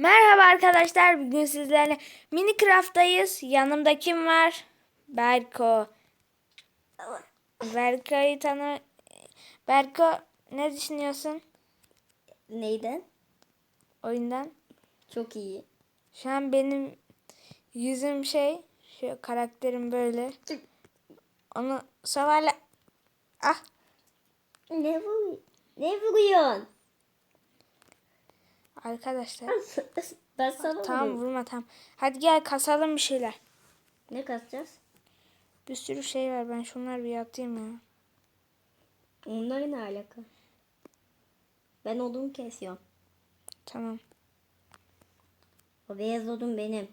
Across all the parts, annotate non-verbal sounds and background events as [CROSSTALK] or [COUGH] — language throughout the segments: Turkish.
Merhaba arkadaşlar. Bugün sizlerle Minecraft'tayız. Yanımda kim var? Berko. Berko'yu tanı... Berko ne düşünüyorsun Neyden? oyundan? Çok iyi. Şu an benim yüzüm şey, şu karakterim böyle. Onu savarla... Ah Ne bu? Ne vuruyorsun? Arkadaşlar. ben sana Tamam vuruyorum. vurma tamam. Hadi gel kasalım bir şeyler. Ne kasacağız? Bir sürü şey var. Ben şunları bir atayım ya. Onlar ne alaka? Ben odun kesiyorum. Tamam. O beyaz odun benim.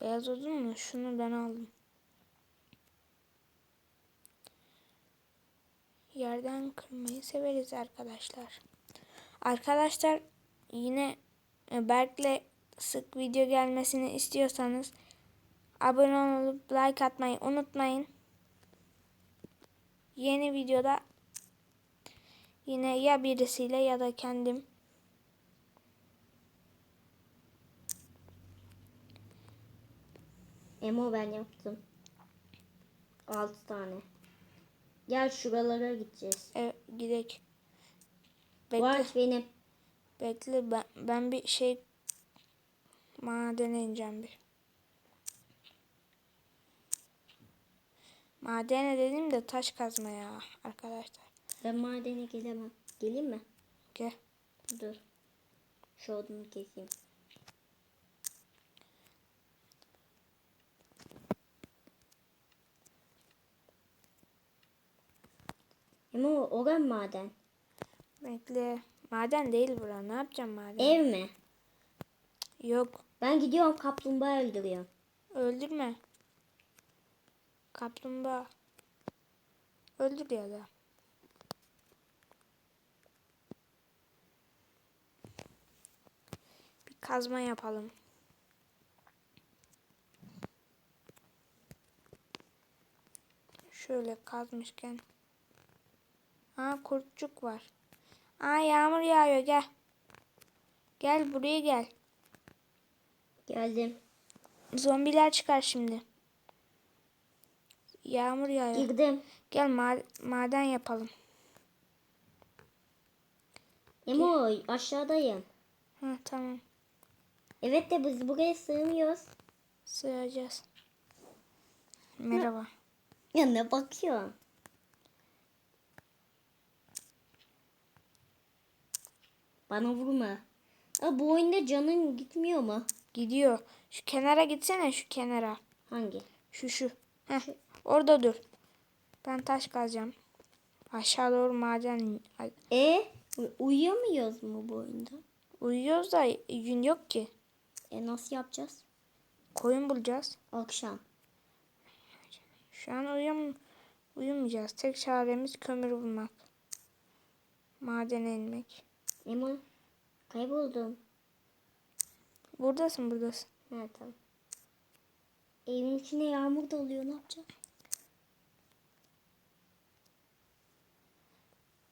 Beyaz odun mu? Şunu ben aldım. Yerden kırmayı severiz arkadaşlar. Arkadaşlar yine e, Berk'le sık video gelmesini istiyorsanız abone olup like atmayı unutmayın. Yeni videoda yine ya birisiyle ya da kendim Emo ben yaptım. 6 tane. Gel şuralara gideceğiz. e, gidek. Bu Bekle. ağaç benim. Bekle ben, ben bir şey madene ineceğim bir. Madene dedim de taş kazma ya arkadaşlar. Ben madene gelemem. Geleyim mi? Gel. Dur. Şu odunu keseyim. Emo oran maden. Bekle. Maden değil bura. Ne yapacağım maden? Ev mi? Yok. Ben gidiyorum kaplumbağa öldürüyorum. Öldürme. Kaplumbağa. Öldür ya da. Bir kazma yapalım. Şöyle kazmışken. Aa kurtçuk var. Aa yağmur yağıyor gel. Gel buraya gel. Geldim. Zombiler çıkar şimdi. Yağmur yağıyor. Girdim. Gel ma- maden yapalım. Emo aşağıdayım. Ha tamam. Evet de biz buraya sığmıyoruz. Sığacağız. Merhaba. Ya ne bakıyorsun? Bana vurma. Ya bu oyunda canın gitmiyor mu? Gidiyor. Şu kenara gitsene şu kenara. Hangi? Şu şu. Heh. Orada dur. Ben taş kazacağım. Aşağı doğru maden. E uyuyamıyoruz mu bu oyunda? Uyuyoruz da gün yok ki. E nasıl yapacağız? Koyun bulacağız. Akşam. Şu an uyum uyumayacağız. Tek çaremiz kömür bulmak. Madene inmek. Emo kayboldum. Buradasın buradasın. Ha tamam. Evin içine yağmur da oluyor ne yapacağız?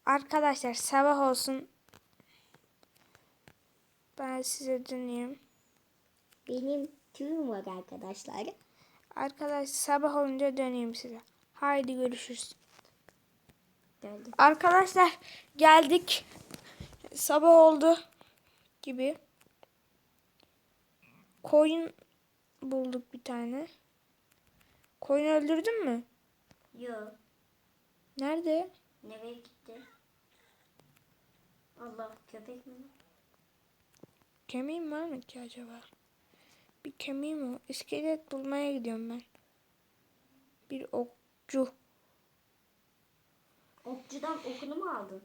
Arkadaşlar sabah olsun. Ben size döneyim. Benim tüyüm var arkadaşlar. Arkadaş sabah olunca döneyim size. Haydi görüşürüz. Geldim. Arkadaşlar geldik. Sabah oldu gibi. Koyun bulduk bir tane. Koyun öldürdün mü? Yok. Nerede? Nereye gitti? Allah köpek mi? Kemiğim var mı ki acaba? Bir kemiğim o. İskelet bulmaya gidiyorum ben. Bir okçu Okçudan okunu mu aldın?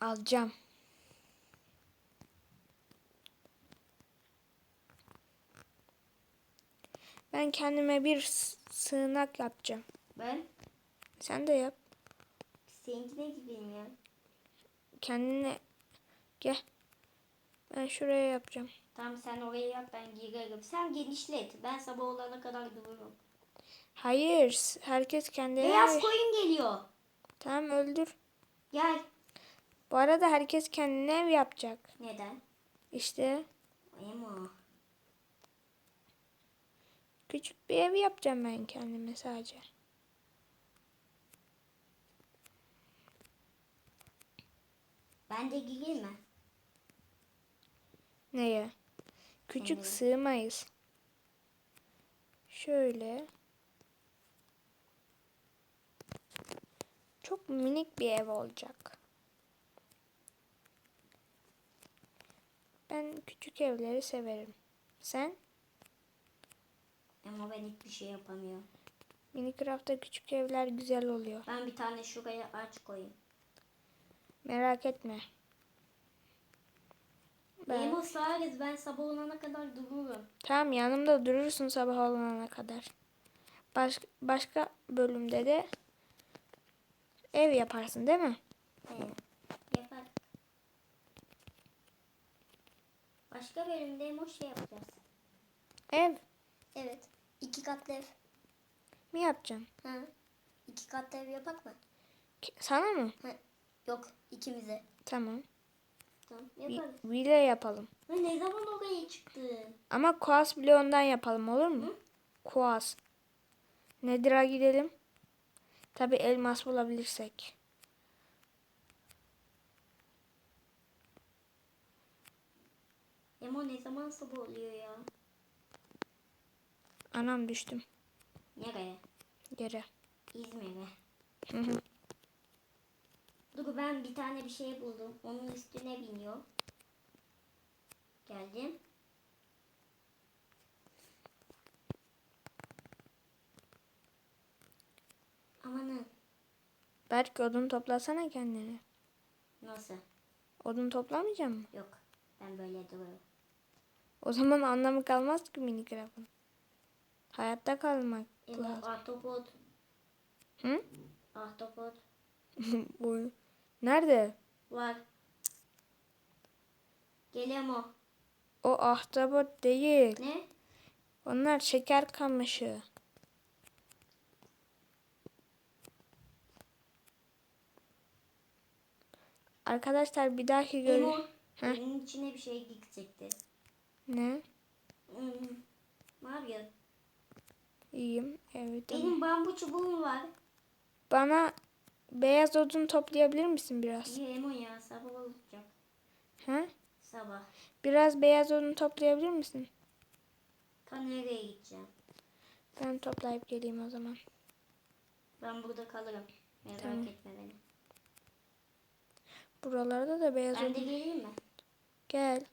alacağım. Ben kendime bir sığınak yapacağım. Ben Sen de yap. seninkine gideyim ya. Kendine gel. Ben şuraya yapacağım. Tamam sen oraya yap ben girerim. Sen genişlet. Ben sabah olana kadar dururum. Hayır, herkes kendine. Beyaz koyun geliyor. Tamam öldür. Gel. Bu arada herkes kendine ev yapacak. Neden? İşte Emo. Küçük bir ev yapacağım ben kendime sadece. Ben de gireyim mi? Neye? Küçük Sanırım. sığmayız. Şöyle. Çok minik bir ev olacak. Ben küçük evleri severim. Sen? Ama ben hiçbir şey yapamıyorum. Minecraft'ta küçük evler güzel oluyor. Ben bir tane şuraya aç koyayım. Merak etme. Ben... Emo sağırız. Ben sabah olana kadar dururum. Tamam yanımda durursun sabah olana kadar. Baş, başka bölümde de ev yaparsın değil mi? Evet. Yapar. Başka bölümde Emo şey yapacağız. Ev Evet. İki katlı ev. mi yapacaksın? Ha. İki katlı ev yapak mı? Sana mı? Ha. Yok ikimize. Tamam. Tamam Vi- yaparız. Villa yapalım. Ha, ne zaman oraya çıktın? Ama kuas bloğundan yapalım olur mu? Hı? Kuas. Nedir'a gidelim. Tabi elmas bulabilirsek. Emo ne zaman sabah oluyor ya? Anam düştüm Nereye? yere. İzmir'e. Hı hı. Dur ben bir tane bir şey buldum. Onun üstüne biniyor. Geldim. Amanın. Belki odun toplasana kendine. Nasıl? Odun toplamayacak mı? Yok. Ben böyle duruyorum. O zaman anlamı kalmaz ki Minecraft'ın. Hayatta kalmak Emo lazım. ahtapot. Hı? Ahtapot. [LAUGHS] Bu nerede? Var. Gel Emo. O ahtapot değil. Ne? Onlar şeker kamışı. Arkadaşlar bir dahaki gör... Emo. Heh. Benim içine bir şey gidecekti. Ne? Hmm. Mario. İyiyim. Evet. Benim bambu çubuğum var. Bana beyaz odun toplayabilir misin biraz? Emo ya sabah olacak. Ha? Sabah. Biraz beyaz odun toplayabilir misin? Ta nereye gideceğim? Ben toplayıp geleyim o zaman. Ben burada kalırım. Merak Tamam. etme beni. Buralarda da beyaz Ben de odun. geleyim mi? Gel.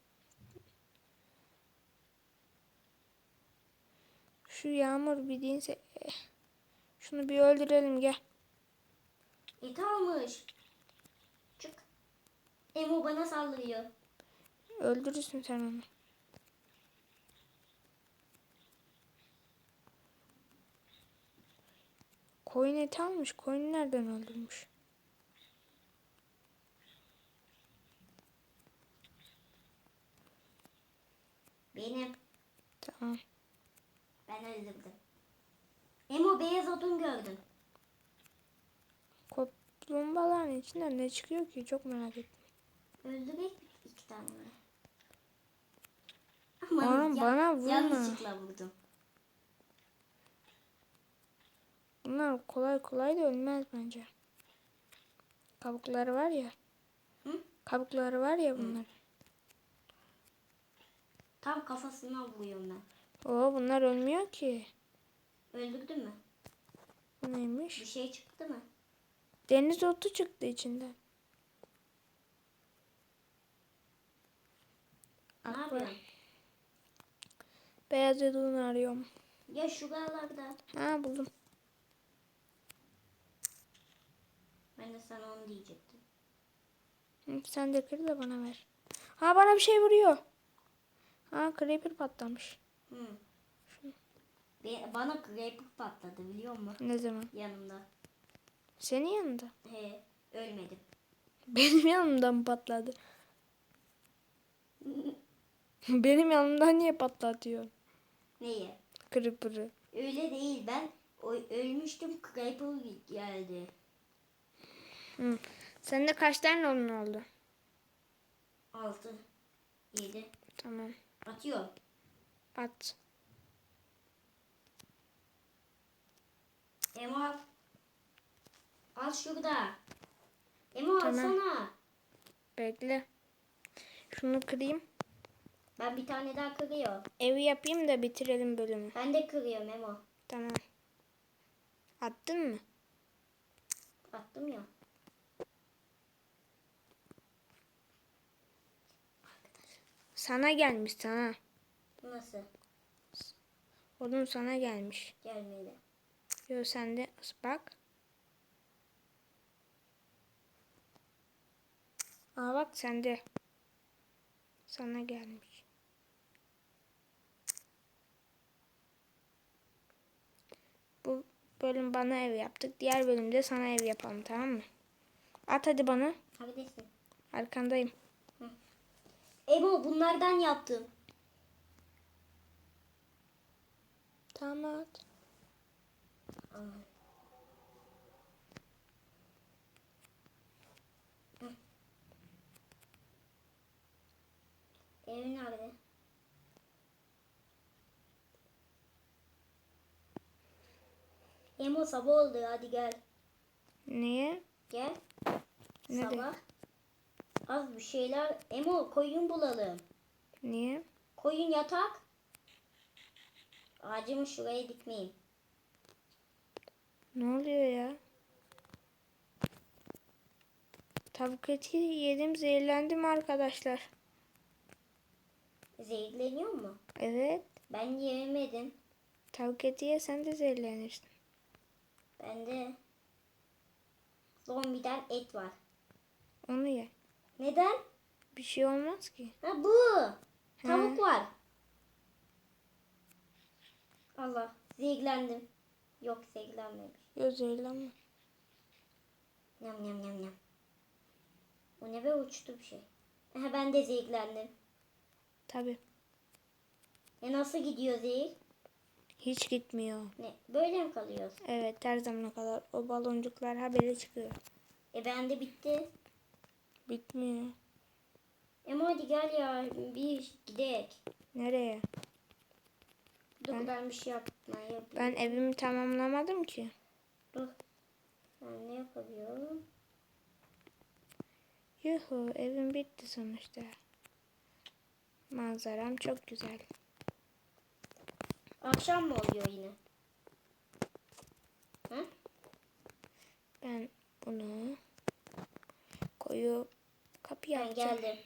Şu yağmur bir dinse. eh. Şunu bir öldürelim gel. Et almış. Çık. Emo bana saldırıyor. Öldürürsün sen onu. Koyun eti almış. Koyunu nereden öldürmüş? Benim. Tamam. Ben öldürdüm. Emo beyaz odun gördüm. Kaplumbağaların içinden ne çıkıyor ki? Çok merak ettim. Öldürek iki tane. Ama Oğlum bana vurma. Yanlışlıkla vurdum. Bunlar kolay kolay da ölmez bence. Kabukları var ya. Hı? Kabukları var ya bunlar. Tam kafasına vuruyorum ben. Oo bunlar ölmüyor ki. Öldürdün mü? Bu neymiş? Bir şey çıktı mı? Deniz otu çıktı içinden. Ne yapıyorsun? Beyaz odun arıyorum. Ya şuralarda. Ha buldum. Ben de sana onu diyecektim. Hı, Sen de kır da bana ver. Ha bana bir şey vuruyor. Ha creeper patlamış. Hı. Be- bana creeper patladı biliyor musun? Ne zaman? Yanımda. Senin yanında. He, ölmedim. [LAUGHS] Benim yanımdan patladı? [LAUGHS] Benim yanımdan niye patlatıyor? Neye? Creeper'ı. Öyle değil ben o, ölmüştüm creeper geldi. Hı. Sende kaç tane odun oldu? 6 7 Tamam. Atıyor. At. Emo al. Al şurada. Emo Tamam. alsana. Bekle. Şunu kırayım. Ben bir tane daha kırıyor. Evi yapayım da bitirelim bölümü. Ben de kırıyorum Emo. Tamam. Attın mı? Attım ya. Sana gelmiş sana. Nasıl? Oğlum sana gelmiş. Gelmedi. Yo sende bak. Aa bak sende. Sana gelmiş. Bu bölüm bana ev yaptık. Diğer bölümde sana ev yapalım tamam mı? At hadi bana. Neredesin? Arkandayım. Emo bunlardan yaptım. Tamam at. Ev nerede? Emo sabah oldu hadi gel. Niye? Gel. Ne de- sabah. Az bir şeyler. Emo koyun bulalım. Niye? Koyun yatak. Ağacımı şuraya dikmeyeyim. Ne oluyor ya? Tavuk eti yedim zehirlendim arkadaşlar. Zehirleniyor mu? Evet. Ben yemedim. Tavuk eti yesen de zehirlenirsin. Bende zombiden et var. Onu ye. Neden? Bir şey olmaz ki. Ha bu. Tavuk var. Allah zehirlendim. Yok zehirlenmemiş. Yok zehirlenme. Yam yam yam yam. O ne be uçtu bir şey. Aha, ben de zehirlendim. Tabi. E nasıl gidiyor zehir? Hiç gitmiyor. Ne? Böyle mi kalıyoruz? Evet her zamana kadar o baloncuklar haberi çıkıyor. E bende bitti. Bitmiyor. Emo hadi gel ya bir gidelim. Nereye? Dur ben, bir şey yapmaya yapayım. Ben evimi tamamlamadım ki. Dur. Ben ne yapabiliyorum? Yuhu evim bitti sonuçta. Manzaram çok güzel. Akşam mı oluyor yine? Hı? Ben bunu koyu kapı Ben yapacağım. geldim.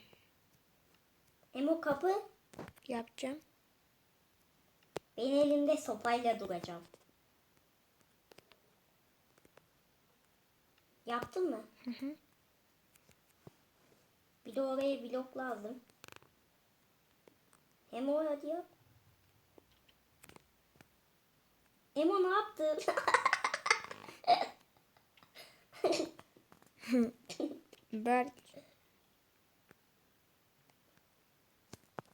Emo kapı. Yapacağım. Ben elimde sopayla duracağım. Yaptın mı? Hı hı. Bir de oraya blok lazım. Emo hadi yap. Emo ne yaptın? [LAUGHS] Berk.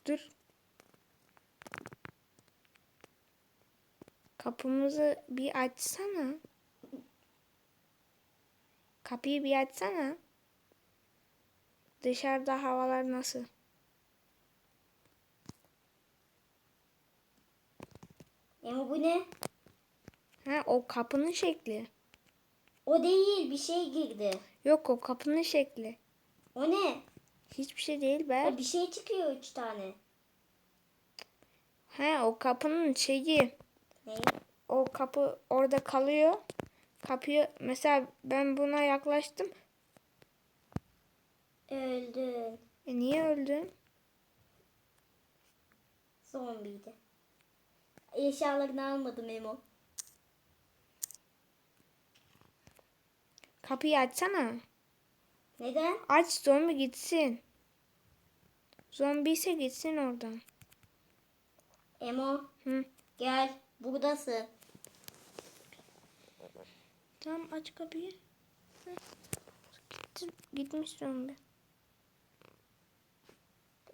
Dur. Kapımızı bir açsana. Kapıyı bir açsana. Dışarıda havalar nasıl? Emo bu ne? Ha o kapının şekli. O değil bir şey girdi. Yok o kapının şekli. O ne? Hiçbir şey değil be. Ha, bir şey çıkıyor üç tane. Ha o kapının şeyi. Ne? O kapı orada kalıyor. Kapıyı mesela ben buna yaklaştım. Öldün. E niye öldün? Zombiydi. Eşyalarını almadım Emo. Kapıyı açsana. Neden? Aç zombi gitsin. Zombi ise gitsin oradan. Emo Hı. gel. Buradasın. Tamam aç kapıyı. Hı. Gitti, gitmiş zombi.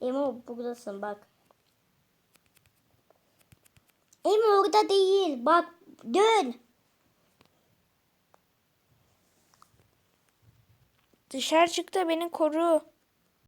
Emo buradasın bak. Emo orada değil. Bak dön. Dışarı çık da beni koru.